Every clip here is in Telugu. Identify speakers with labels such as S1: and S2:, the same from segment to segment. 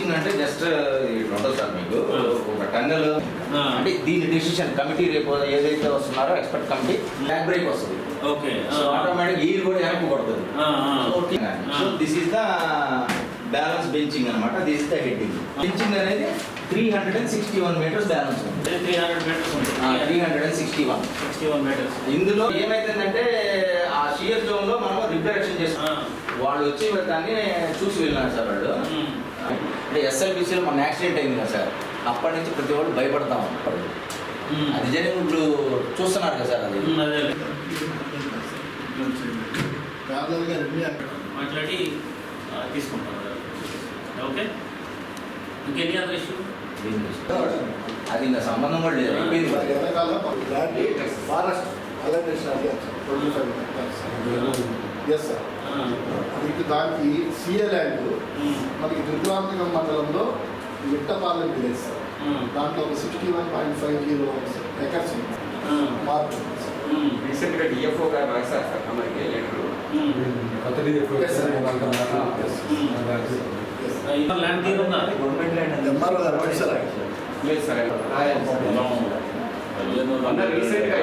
S1: బెంచింగ్ అంటే జస్ట్ ఉంటుంది సార్ మీకు. ఒక టన్నెల్. అంటే దీని డిసిషన్ కమిటీ రేపు ఏదైతే వస్తున్నారో ఎక్స్పర్ట్ కమిటీ బ్యాక్ బ్రేక్ వస్తుంది.
S2: ఓకే.
S1: సో ఆటోమేటిక్ ఈ కూడా వెనక్కి పడుతుంది so this is the balance benching అనమాట this is the heading benching అనేది three hundred and sixty one meters balance ఉంది.
S2: Three hundred meters
S1: three hundred and sixty one
S2: sixty one meters
S1: ఇందులో ఏమైతుందంటే ఆ షియర్ జోన్లో మనం రిపరేషన్ చేస్తాం. వాళ్ళు వచ్చి దాన్ని చూసి వెళ్ళినారు సార్ వాళ్ళు. అంటే ఎస్ఎల్బిసిలో మన యాక్సిడెంట్ అయింది కదా సార్ అప్పటి నుంచి ప్రతి ఒక్కరు భయపడతా ఉంటారు అది జరిగి ఇప్పుడు చూస్తున్నారు కదా సార్ అది.
S2: మాట్లాడి తీసుకుంటాం ఓకే? ఇంకెన్ని అదర్ ఇష్యూ
S1: అది ఇంకా సంబంధం కూడా లేదు. అయిపోయింది
S3: forest alienation sir yes sir మీకు దానికి సిఏ ల్యాండ్ మనకి దుర్గాంతకం మండలంలో విట్టపాలెం విలేజ్ సార్ దాంట్లో ఒక sixty one point five zero acres mark sir.
S4: రీసెంట్గా డిఎఫ్ఓ గారు రాశారు సార్ మనకి
S2: letter. Land
S1: government land
S3: MRO గారు వచ్చారా?
S4: లేదు సార్ రీసెంట్గా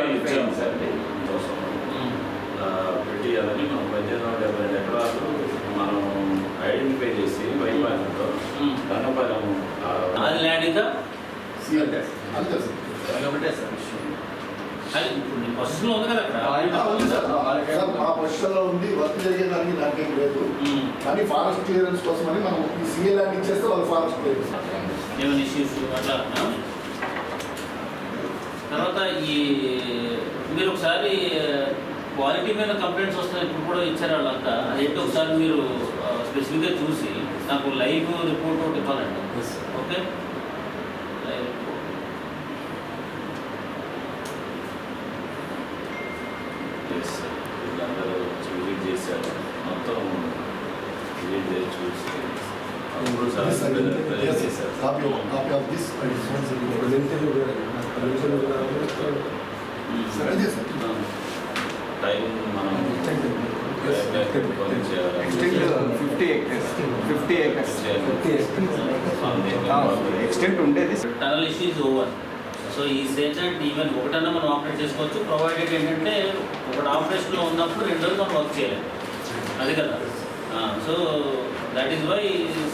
S5: అదని మనం పద్దెనిమిది వందల డెబ్బై రెండు ఎకరాలు మనం ఐడెంటిఫై చేసి ధనపాలెం
S2: అది ల్యాండ్ ఇంకా
S3: సిఏ అంతే సార్.
S1: ఒకటే సార్.
S2: అది ఇప్పుడు నీ పొజిషన్లో ఉంది కదా అక్కడ.
S3: ఆ, ఉంది సార్. సార్ మా పొజిషన్లో ఉంది. వర్క్ జరిగేదానికి లేదు. కానీ ఫారెస్ట్ క్లియరెన్స్ కోసం అని మనం ఈ సిఏ ల్యాండ్ ఇచ్చేస్తే వాళ్ళు ఫారెస్ట్ క్లియరెన్స్
S2: ఏమైనా ఇష్యూస్ అట్లా? తర్వాత ఈ మీరు ఒకసారి క్వాలిటీ మీద కంప్లైంట్స్ వస్తాయి ఇప్పుడు కూడా ఇచ్చారు వాళ్ళంతా. అదేంటి ఒకసారి మీరు స్పెసిఫిక్గా చూసి నాకు లైవ్ రిపోర్ట్ ఒకటి ఇవ్వాలండి. ఓకే? Live report.
S5: విజిట్ చేశారు. మొత్తం విజిట్ చేసి చూసి సార్ టైం మనం ఎక్స్టెంట్
S4: ఎక్స్టెంట్ ఉండేది
S2: tunnel issue is over so ఈ సేజెంట్ ఈవెన్ ఒకటన్నా మనం ఆపరేట్ చేసుకోవచ్చు. ప్రొవైడెడ్ ఏంటంటే ఒకటి ఆపరేషన్లో ఉన్నప్పుడు రెండు రోజులు మనం వర్క్ చేయలేం. అది కదా. So that is why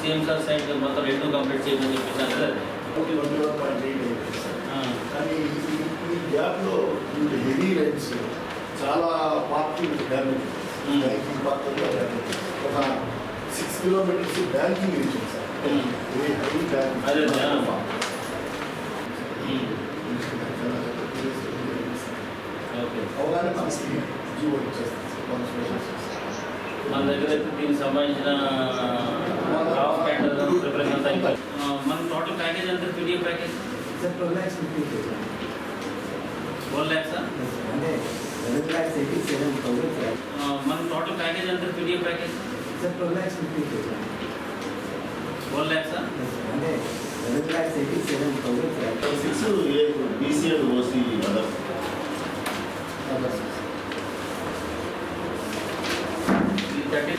S2: CM sir side మొత్తం రెండు కంప్లీట్ చేయమని చెప్పేసి అనేది అది
S3: ట్వంటీ వన్ పాయింట్ ఎయిట్ అయింది. సార్
S2: ఆ,
S3: కానీ ఈ- ఈ గ్యాప్లో హెవీ రైన్స్ చాలా party damage
S2: Hmm.
S3: Banking part damage ఒక six kilometers banking reach sir.
S2: Hmm.
S3: Very heavy banking
S2: అదే, అదే, ఆ. Um, okay.
S3: అవగానే మనకి జీవో ఇచ్చేస్తాం సార్. కాన్స్టిట్యూషన్
S2: మన దగ్గర అయితే దీనికి సంబంధించిన డ్రాఫ్ట్ టెండర్ ప్రిపరేషన్ అంతా అయిపోయింది. ఆ, మన టోటల్ ప్యాకేజ్ ఎంత PDF package
S6: sir twelve lakhs fifty thousand
S2: four ల్యాక్సా
S6: అంటే eleven lakhs eighty seven thousand sir
S2: మన టోటల్ ప్యాకేజ్ ఎంత PDF package
S6: sir twelve lakhs fifty thousand
S2: four ల్యాక్సా
S6: అంటే eleven lakhs eighty seven thousand sir
S3: six BC and OC other
S2: thirty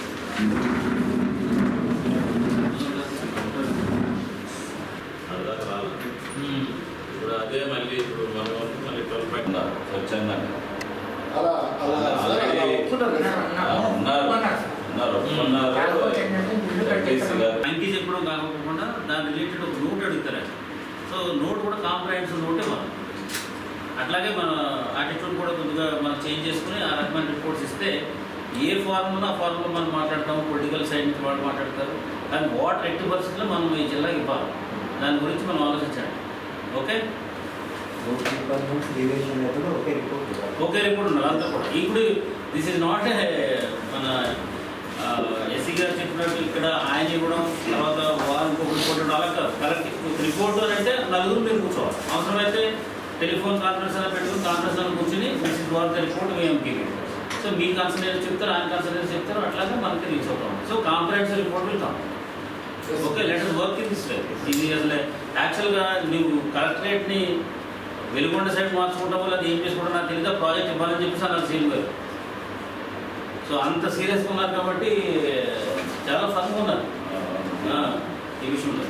S5: అలా రాలేదు ఇప్పుడు అదే మళ్ళీ స్వచ్ఛందంగా
S3: అలా అలా సార్
S2: ఎప్పుడు దాని రిలేటెడ్ ఒక నోట్ అడుగుతారు సో నోట్ కూడా కాంప్రహెన్సివ్ నోటే మనం అట్లాగే మన ఆటిట్యూడ్ కూడా కొద్దిగా మనం చేంజ్ చేసుకుని ఆ రకమైన రిపోర్ట్స్ ఇస్తే ఏ ఫార్ములా ఆ ఫార్ములా మనం మాట్లాడతాం పొలిటికల్ సైడ్ నుంచి వాళ్ళు మాట్లాడతారు కానీ వాటర్ ఎట్టి పరిస్థితుల్లో మనం ఈ జిల్లాకి ఇవ్వాలి దాని గురించి మనం ఆలోచించండి ఓకే
S6: ఒకే రిపోర్ట్
S2: ఒకే రిపోర్ట్ ఉండాలి అంతా కూడా. ఇప్పుడు దిస్ ఇస్ నాట్ ఏ మన ఎస్సీ గారు చెప్పినట్టు ఇక్కడ ఆయన ఇవ్వడం తర్వాత వారు ఇంకొక రిపోర్ట్ అలా కాదు. కరెక్ట్ రిపోర్ట్ అని అంటే నలుగురు మీరు కూర్చోవాలి. అవసరమైతే టెలిఫోన్ కాన్ఫరెన్స్ అలా పెట్టుకుని కాన్ఫరెన్స్ అని కూర్చుని దిస్ ఇస్ రిపోర్ట్ మేము సో మీ కన్సల్టెన్స్ చెప్తారు ఆయన కన్సల్టెన్స్ చెప్తారు అట్లాగే మనకి రీచ్ అవుతాం. సో కాంప్రహెన్సివ్ రిపోర్ట్ వెళ్తాం okay letter work in this way ఇది అసలు యాక్చువల్గా నువ్వు కలెక్టరేట్ని వెలుగొండ సైడ్ మార్చుకుంటాం వల్ల అది ఏం చేసుకుంటాం నాకు తెలియదు. ప్రాజెక్ట్ ఇవ్వాలని చెప్పేసి అన్నారు సీఎం గారు. సో అంత సీరియస్గా ఉన్నారు కాబట్టి చాలా ఫన్గా ఉన్నారు. ఈ విషయంలో.